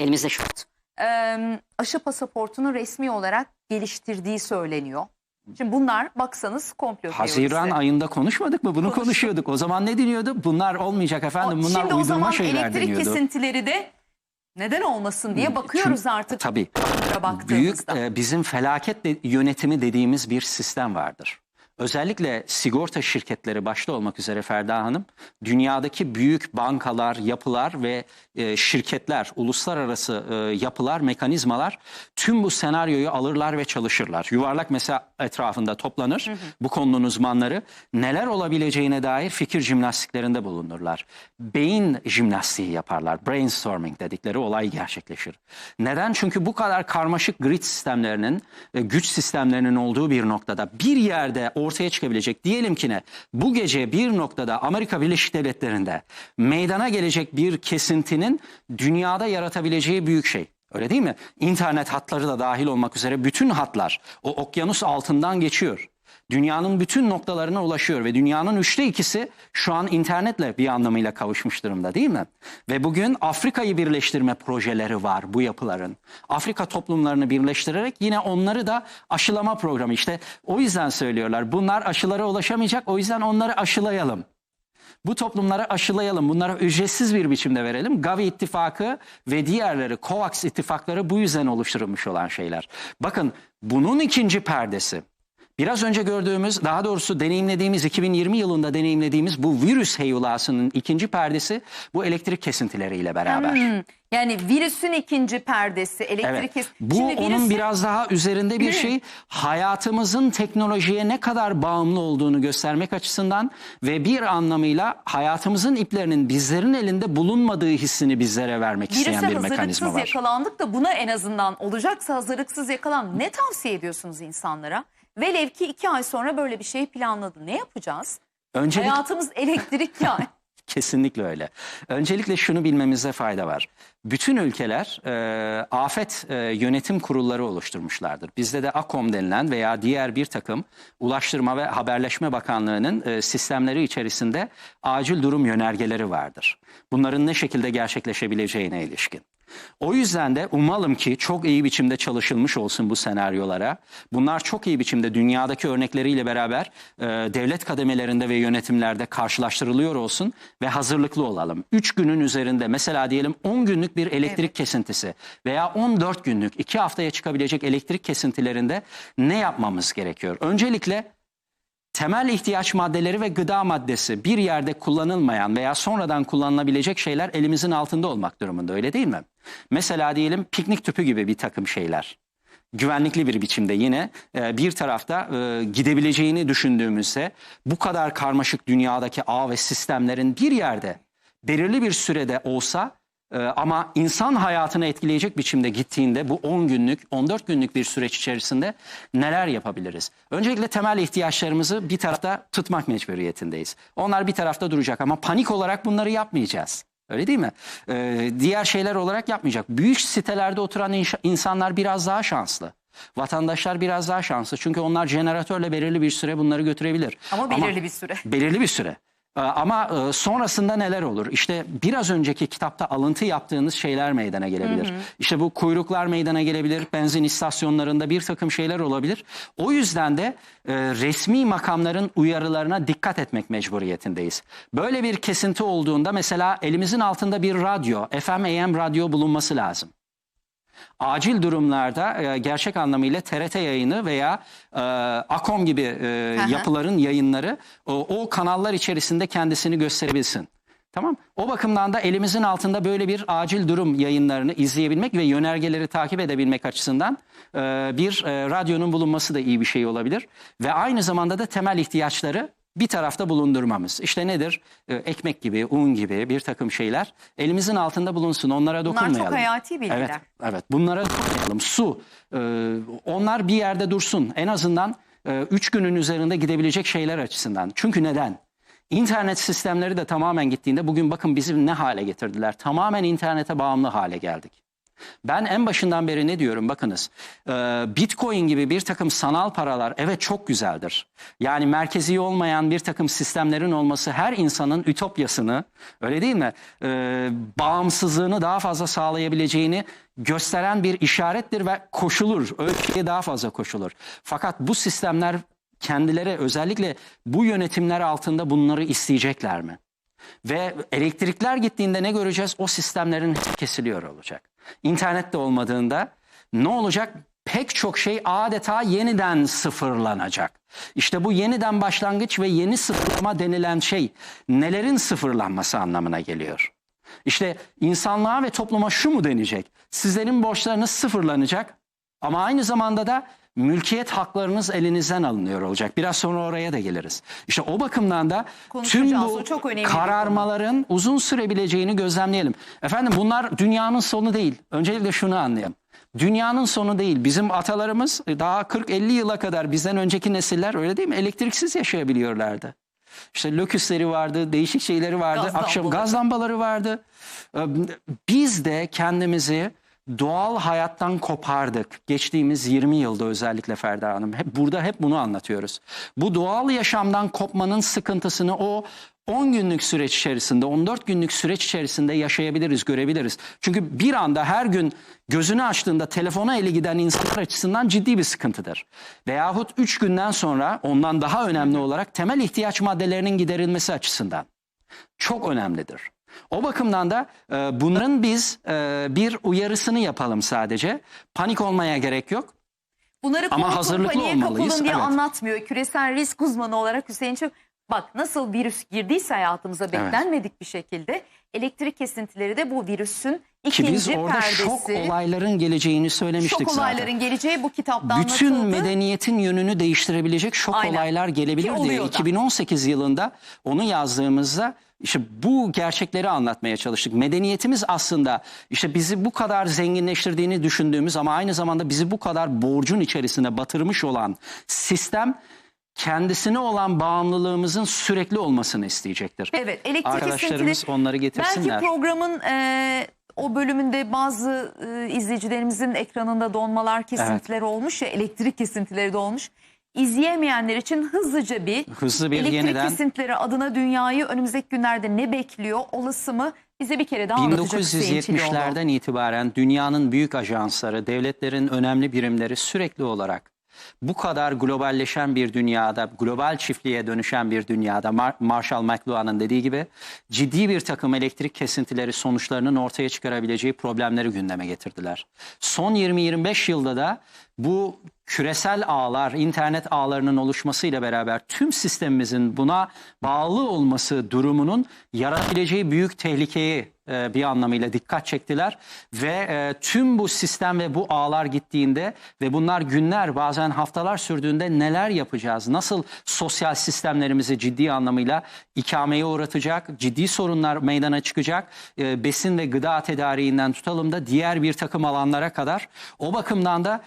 Elimizde şort. Ee, aşı pasaportunu resmi olarak geliştirdiği söyleniyor. Şimdi bunlar baksanız komplo Haziran teorisi. ayında konuşmadık mı? Bunu Konuştuk. konuşuyorduk. O zaman ne deniyordu? Bunlar olmayacak efendim. O- Bunlar Şimdi o uydurma zaman şeyler elektrik deniyordu. kesintileri de neden olmasın diye bakıyoruz Çünkü- artık. Tabii. Büyük e, bizim felaket de- yönetimi dediğimiz bir sistem vardır. Özellikle sigorta şirketleri başta olmak üzere Ferda Hanım, dünyadaki büyük bankalar, yapılar ve e, şirketler, uluslararası e, yapılar, mekanizmalar tüm bu senaryoyu alırlar ve çalışırlar. Yuvarlak mesa etrafında toplanır bu konunun uzmanları. Neler olabileceğine dair fikir jimnastiklerinde bulunurlar. Beyin jimnastiği yaparlar. Brainstorming dedikleri olay gerçekleşir. Neden? Çünkü bu kadar karmaşık grid sistemlerinin, e, güç sistemlerinin olduğu bir noktada bir yerde ortaya çıkabilecek diyelim ki ne? Bu gece bir noktada Amerika Birleşik Devletleri'nde meydana gelecek bir kesintinin dünyada yaratabileceği büyük şey. Öyle değil mi? İnternet hatları da dahil olmak üzere bütün hatlar o okyanus altından geçiyor. Dünyanın bütün noktalarına ulaşıyor ve dünyanın üçte ikisi şu an internetle bir anlamıyla kavuşmuş durumda değil mi? Ve bugün Afrika'yı birleştirme projeleri var bu yapıların. Afrika toplumlarını birleştirerek yine onları da aşılama programı işte o yüzden söylüyorlar. Bunlar aşılara ulaşamayacak o yüzden onları aşılayalım. Bu toplumları aşılayalım. Bunlara ücretsiz bir biçimde verelim. Gavi ittifakı ve diğerleri COVAX ittifakları bu yüzden oluşturulmuş olan şeyler. Bakın bunun ikinci perdesi. Biraz önce gördüğümüz, daha doğrusu deneyimlediğimiz 2020 yılında deneyimlediğimiz bu virüs heyulasının ikinci perdesi bu elektrik kesintileriyle beraber. Hmm, Yani virüsün ikinci perdesi elektrik Evet. kes- Bu Şimdi onun virüsün- biraz daha üzerinde bir şey. Hayatımızın teknolojiye ne kadar bağımlı olduğunu göstermek açısından ve bir anlamıyla hayatımızın iplerinin bizlerin elinde bulunmadığı hissini bizlere vermek Virüse isteyen bir mekanizma hazırlıksız var. yakalandık da buna en azından olacaksa hazırlıksız yakalan ne tavsiye ediyorsunuz insanlara? Velev ki iki ay sonra böyle bir şey planladı. Ne yapacağız? Öncelik Hayatımız elektrik yani. Kesinlikle öyle. Öncelikle şunu bilmemizde fayda var. Bütün ülkeler e, afet e, yönetim kurulları oluşturmuşlardır. Bizde de AKOM denilen veya diğer bir takım Ulaştırma ve Haberleşme Bakanlığı'nın e, sistemleri içerisinde acil durum yönergeleri vardır. Bunların ne şekilde gerçekleşebileceğine ilişkin. O yüzden de umalım ki çok iyi biçimde çalışılmış olsun bu senaryolara. Bunlar çok iyi biçimde dünyadaki örnekleriyle beraber e, devlet kademelerinde ve yönetimlerde karşılaştırılıyor olsun ve hazırlıklı olalım. 3 günün üzerinde mesela diyelim 10 günlük bir elektrik kesintisi veya 14 günlük 2 haftaya çıkabilecek elektrik kesintilerinde ne yapmamız gerekiyor? Öncelikle temel ihtiyaç maddeleri ve gıda maddesi bir yerde kullanılmayan veya sonradan kullanılabilecek şeyler elimizin altında olmak durumunda öyle değil mi? Mesela diyelim piknik tüpü gibi bir takım şeyler. Güvenlikli bir biçimde yine e, bir tarafta e, gidebileceğini düşündüğümüzde bu kadar karmaşık dünyadaki ağ ve sistemlerin bir yerde belirli bir sürede olsa e, ama insan hayatını etkileyecek biçimde gittiğinde bu 10 günlük 14 günlük bir süreç içerisinde neler yapabiliriz? Öncelikle temel ihtiyaçlarımızı bir tarafta tutmak mecburiyetindeyiz. Onlar bir tarafta duracak ama panik olarak bunları yapmayacağız. Öyle değil mi? Ee, diğer şeyler olarak yapmayacak. Büyük sitelerde oturan insanlar biraz daha şanslı. Vatandaşlar biraz daha şanslı. Çünkü onlar jeneratörle belirli bir süre bunları götürebilir. Ama belirli bir süre. Belirli bir süre. Ee, Ama e, sonrasında neler olur? İşte biraz önceki kitapta alıntı yaptığınız şeyler meydana gelebilir. İşte bu kuyruklar meydana gelebilir. Benzin istasyonlarında bir takım şeyler olabilir. O yüzden de e, resmi makamların uyarılarına dikkat etmek mecburiyetindeyiz. Böyle bir kesinti olduğunda mesela elimizin altında bir radyo, FM AM radyo bulunması lazım acil durumlarda e, gerçek anlamıyla TRT yayını veya e, AKOM gibi e, yapıların yayınları o, o kanallar içerisinde kendisini gösterebilsin. Tamam. O bakımdan da elimizin altında böyle bir acil durum yayınlarını izleyebilmek ve yönergeleri takip edebilmek açısından e, bir e, radyonun bulunması da iyi bir şey olabilir. Ve aynı zamanda da temel ihtiyaçları bir tarafta bulundurmamız. İşte nedir? E, ekmek gibi, un gibi bir takım şeyler elimizin altında bulunsun. Onlara Bunlar dokunmayalım. çok hayati bilgiler. Evet, evet. Bunlara dokunmayalım. Su, e, onlar bir yerde dursun. En azından 3 günün üzerinde gidebilecek şeyler açısından. Çünkü neden? İnternet sistemleri de tamamen gittiğinde bugün bakın bizi ne hale getirdiler. Tamamen internete bağımlı hale geldik. Ben en başından beri ne diyorum bakınız e, Bitcoin gibi bir takım sanal paralar evet çok güzeldir. Yani merkezi olmayan bir takım sistemlerin olması her insanın ütopyasını öyle değil mi E, bağımsızlığını daha fazla sağlayabileceğini gösteren bir işarettir ve koşulur. Bir şeye daha fazla koşulur. Fakat bu sistemler kendileri özellikle bu yönetimler altında bunları isteyecekler mi? Ve elektrikler gittiğinde ne göreceğiz? O sistemlerin kesiliyor olacak. İnternet de olmadığında ne olacak? Pek çok şey adeta yeniden sıfırlanacak. İşte bu yeniden başlangıç ve yeni sıfırlama denilen şey nelerin sıfırlanması anlamına geliyor. İşte insanlığa ve topluma şu mu denecek? Sizlerin borçlarınız sıfırlanacak ama aynı zamanda da mülkiyet haklarınız elinizden alınıyor olacak. Biraz sonra oraya da geliriz. İşte o bakımdan da tüm bu çok kararmaların uzun sürebileceğini gözlemleyelim. Efendim bunlar dünyanın sonu değil. Öncelikle şunu anlayalım. Dünyanın sonu değil. Bizim atalarımız daha 40-50 yıla kadar bizden önceki nesiller öyle değil mi? Elektriksiz yaşayabiliyorlardı. İşte loküsleri vardı, değişik şeyleri vardı. Gaz Akşam lambaları. gaz lambaları vardı. Ee, Biz de kendimizi doğal hayattan kopardık. Geçtiğimiz 20 yılda özellikle Ferda Hanım. Hep burada hep bunu anlatıyoruz. Bu doğal yaşamdan kopmanın sıkıntısını o 10 günlük süreç içerisinde, 14 günlük süreç içerisinde yaşayabiliriz, görebiliriz. Çünkü bir anda her gün gözünü açtığında telefona eli giden insanlar açısından ciddi bir sıkıntıdır. Veyahut 3 günden sonra ondan daha önemli olarak temel ihtiyaç maddelerinin giderilmesi açısından çok önemlidir. O bakımdan da e, bunların biz e, bir uyarısını yapalım sadece. Panik olmaya gerek yok. Bunları Ama hazırlıklı paniğe olmalıyız, kapılın diye evet. anlatmıyor. Küresel risk uzmanı olarak Hüseyin Çök. Bak nasıl virüs girdiyse hayatımıza beklenmedik bir şekilde elektrik kesintileri de bu virüsün Ki ikinci biz orada perdesi. şok olayların geleceğini söylemiştik şok zaten. olayların geleceği bu kitapta Bütün anlatıldı. medeniyetin yönünü değiştirebilecek şok Aynen. olaylar gelebilir Ki diye oluyor da. 2018 yılında onu yazdığımızda işte bu gerçekleri anlatmaya çalıştık. Medeniyetimiz aslında işte bizi bu kadar zenginleştirdiğini düşündüğümüz ama aynı zamanda bizi bu kadar borcun içerisine batırmış olan sistem kendisine olan bağımlılığımızın sürekli olmasını isteyecektir. Evet elektrik Arkadaşlarımız kesintileri. onları getirsinler. Belki programın e, o bölümünde bazı e, izleyicilerimizin ekranında donmalar kesintileri olmuş ya elektrik kesintileri de olmuş. İzleyemeyenler için hızlıca bir, Hızlı bir elektrik yeniden- kesintileri adına dünyayı önümüzdeki günlerde ne bekliyor olası mı bize bir kere daha anlatacak Hüseyin Çilioğlu. 1970'lerden itibaren dünyanın büyük ajansları, devletlerin önemli birimleri sürekli olarak bu kadar globalleşen bir dünyada, global çiftliğe dönüşen bir dünyada Mar- Marshall McLuhan'ın dediği gibi ciddi bir takım elektrik kesintileri sonuçlarının ortaya çıkarabileceği problemleri gündeme getirdiler. Son 20-25 yılda da bu küresel ağlar, internet ağlarının oluşmasıyla beraber tüm sistemimizin buna bağlı olması durumunun yaratabileceği büyük tehlikeyi e, bir anlamıyla dikkat çektiler ve e, tüm bu sistem ve bu ağlar gittiğinde ve bunlar günler bazen haftalar sürdüğünde neler yapacağız? Nasıl sosyal sistemlerimizi ciddi anlamıyla ikameye uğratacak? Ciddi sorunlar meydana çıkacak. E, besin ve gıda tedariğinden tutalım da diğer bir takım alanlara kadar. O bakımdan da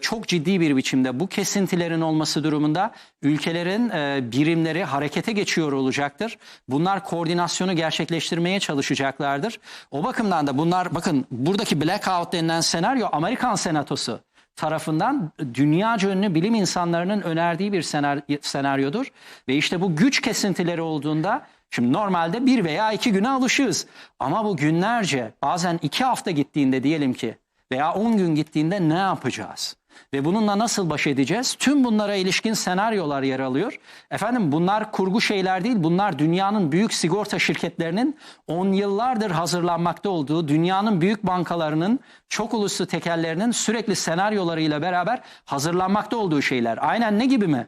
çok ciddi bir biçimde bu kesintilerin olması durumunda ülkelerin e, birimleri harekete geçiyor olacaktır. Bunlar koordinasyonu gerçekleştirmeye çalışacaklardır. O bakımdan da bunlar bakın buradaki blackout denilen senaryo Amerikan senatosu tarafından dünyaca ünlü bilim insanlarının önerdiği bir senar- senaryodur. Ve işte bu güç kesintileri olduğunda şimdi normalde bir veya iki güne alışığız. Ama bu günlerce bazen iki hafta gittiğinde diyelim ki veya 10 gün gittiğinde ne yapacağız? Ve bununla nasıl baş edeceğiz? Tüm bunlara ilişkin senaryolar yer alıyor. Efendim bunlar kurgu şeyler değil. Bunlar dünyanın büyük sigorta şirketlerinin on yıllardır hazırlanmakta olduğu, dünyanın büyük bankalarının, çok uluslu tekellerinin sürekli senaryolarıyla beraber hazırlanmakta olduğu şeyler. Aynen ne gibi mi?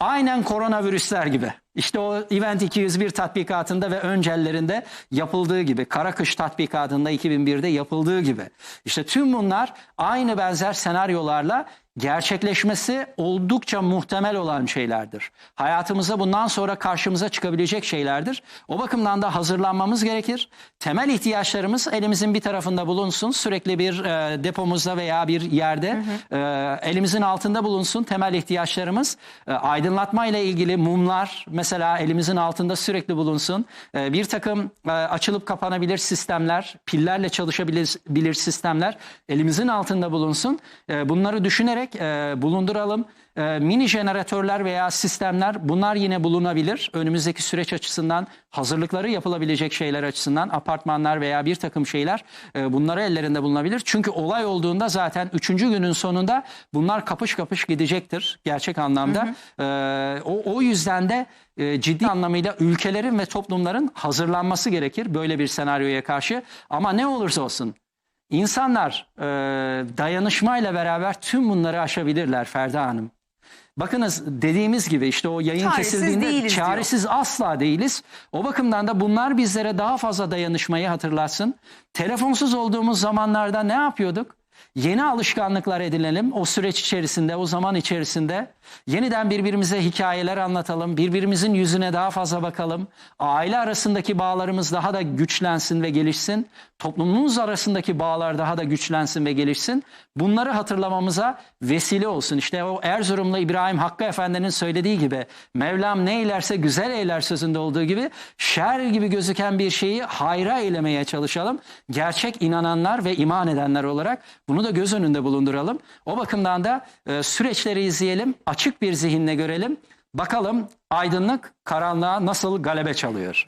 Aynen koronavirüsler gibi. İşte o Event 201 tatbikatında ve öncellerinde yapıldığı gibi, Kara Kış tatbikatında 2001'de yapıldığı gibi. İşte tüm bunlar aynı benzer senaryolarla gerçekleşmesi oldukça muhtemel olan şeylerdir. Hayatımıza bundan sonra karşımıza çıkabilecek şeylerdir. O bakımdan da hazırlanmamız gerekir. Temel ihtiyaçlarımız elimizin bir tarafında bulunsun. Sürekli bir e, depomuzda veya bir yerde e, elimizin altında bulunsun temel ihtiyaçlarımız. E, aydınlatma ile ilgili mumlar mesela elimizin altında sürekli bulunsun. E, bir takım e, açılıp kapanabilir sistemler, pillerle çalışabilir bilir sistemler elimizin altında bulunsun. E, bunları düşünerek e, bulunduralım. E, mini jeneratörler veya sistemler bunlar yine bulunabilir. Önümüzdeki süreç açısından hazırlıkları yapılabilecek şeyler açısından apartmanlar veya bir takım şeyler e, bunları ellerinde bulunabilir. Çünkü olay olduğunda zaten üçüncü günün sonunda bunlar kapış kapış gidecektir gerçek anlamda. E, o, o yüzden de e, ciddi anlamıyla ülkelerin ve toplumların hazırlanması gerekir böyle bir senaryoya karşı. Ama ne olursa olsun insanlar e, dayanışmayla beraber tüm bunları aşabilirler Ferda Hanım. Bakınız dediğimiz gibi işte o yayın Çaresiz kesildiğinde değiliz diyor. çaresiz asla değiliz. O bakımdan da bunlar bizlere daha fazla dayanışmayı hatırlatsın. Telefonsuz olduğumuz zamanlarda ne yapıyorduk? Yeni alışkanlıklar edinelim o süreç içerisinde, o zaman içerisinde. Yeniden birbirimize hikayeler anlatalım, birbirimizin yüzüne daha fazla bakalım. Aile arasındaki bağlarımız daha da güçlensin ve gelişsin. Toplumumuz arasındaki bağlar daha da güçlensin ve gelişsin. Bunları hatırlamamıza vesile olsun. İşte o Erzurumlu İbrahim Hakkı Efendi'nin söylediği gibi Mevlam ne eylerse güzel eyler sözünde olduğu gibi şer gibi gözüken bir şeyi hayra eylemeye çalışalım. Gerçek inananlar ve iman edenler olarak bunu da göz önünde bulunduralım. O bakımdan da e, süreçleri izleyelim, açık bir zihinle görelim. Bakalım aydınlık karanlığa nasıl galebe çalıyor.